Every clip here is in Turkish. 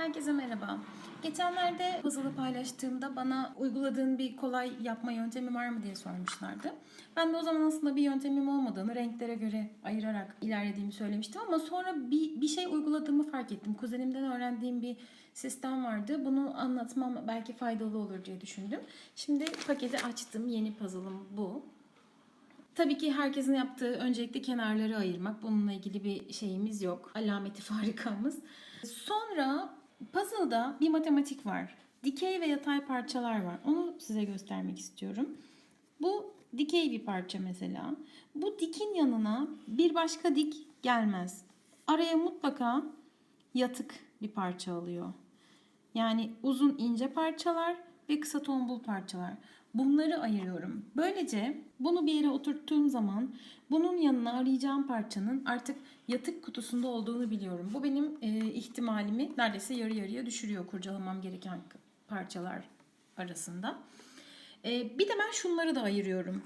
Herkese merhaba. Geçenlerde puzzle'ı paylaştığımda bana uyguladığın bir kolay yapma yöntemi var mı diye sormuşlardı. Ben de o zaman aslında bir yöntemim olmadığını renklere göre ayırarak ilerlediğimi söylemiştim ama sonra bir, bir şey uyguladığımı fark ettim. Kuzenimden öğrendiğim bir sistem vardı. Bunu anlatmam belki faydalı olur diye düşündüm. Şimdi paketi açtım. Yeni puzzle'ım bu. Tabii ki herkesin yaptığı öncelikle kenarları ayırmak. Bununla ilgili bir şeyimiz yok. Alameti farikamız. Sonra puzzle'da bir matematik var. Dikey ve yatay parçalar var. Onu size göstermek istiyorum. Bu dikey bir parça mesela. Bu dikin yanına bir başka dik gelmez. Araya mutlaka yatık bir parça alıyor. Yani uzun ince parçalar ve kısa tombul parçalar. Bunları ayırıyorum. Böylece bunu bir yere oturttuğum zaman bunun yanına arayacağım parçanın artık yatık kutusunda olduğunu biliyorum. Bu benim e, ihtimalimi neredeyse yarı yarıya düşürüyor kurcalamam gereken parçalar arasında. E, bir de ben şunları da ayırıyorum.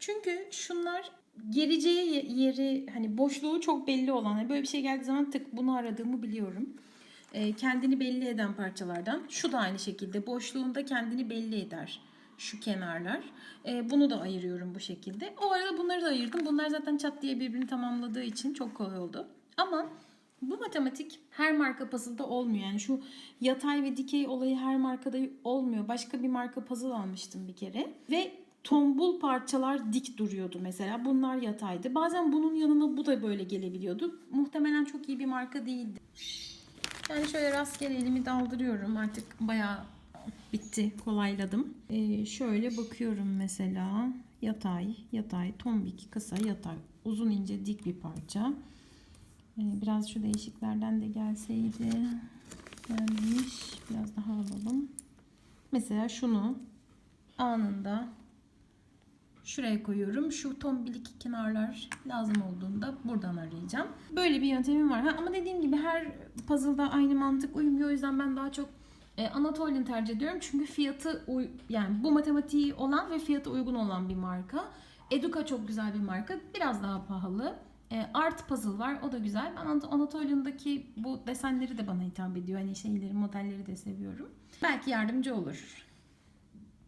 Çünkü şunlar geleceği yeri hani boşluğu çok belli olan hani böyle bir şey geldiği zaman tık bunu aradığımı biliyorum. E, kendini belli eden parçalardan. Şu da aynı şekilde boşluğunda kendini belli eder şu kenarlar. E, bunu da ayırıyorum bu şekilde. O arada bunları da ayırdım. Bunlar zaten çat diye birbirini tamamladığı için çok kolay oldu. Ama bu matematik her marka puzzle'da olmuyor. Yani şu yatay ve dikey olayı her markada olmuyor. Başka bir marka puzzle almıştım bir kere. Ve tombul parçalar dik duruyordu mesela. Bunlar yataydı. Bazen bunun yanına bu da böyle gelebiliyordu. Muhtemelen çok iyi bir marka değildi. Yani şöyle rastgele elimi daldırıyorum. Artık bayağı bitti. Kolayladım. Ee, şöyle bakıyorum mesela. Yatay, yatay, tombik, kısa, yatay. Uzun ince dik bir parça. Ee, biraz şu değişiklerden de gelseydi. Gelmiş. Biraz daha alalım. Mesela şunu anında şuraya koyuyorum. Şu tombilik kenarlar lazım olduğunda buradan arayacağım. Böyle bir yöntemim var. Ha, ama dediğim gibi her puzzle'da aynı mantık uymuyor. O yüzden ben daha çok e, Anatolian tercih ediyorum. Çünkü fiyatı yani bu matematiği olan ve fiyatı uygun olan bir marka. Eduka çok güzel bir marka. Biraz daha pahalı. E, Art Puzzle var. O da güzel. Ben Anat- Anatolian'daki bu desenleri de bana hitap ediyor. Hani şeyleri, modelleri de seviyorum. Belki yardımcı olur.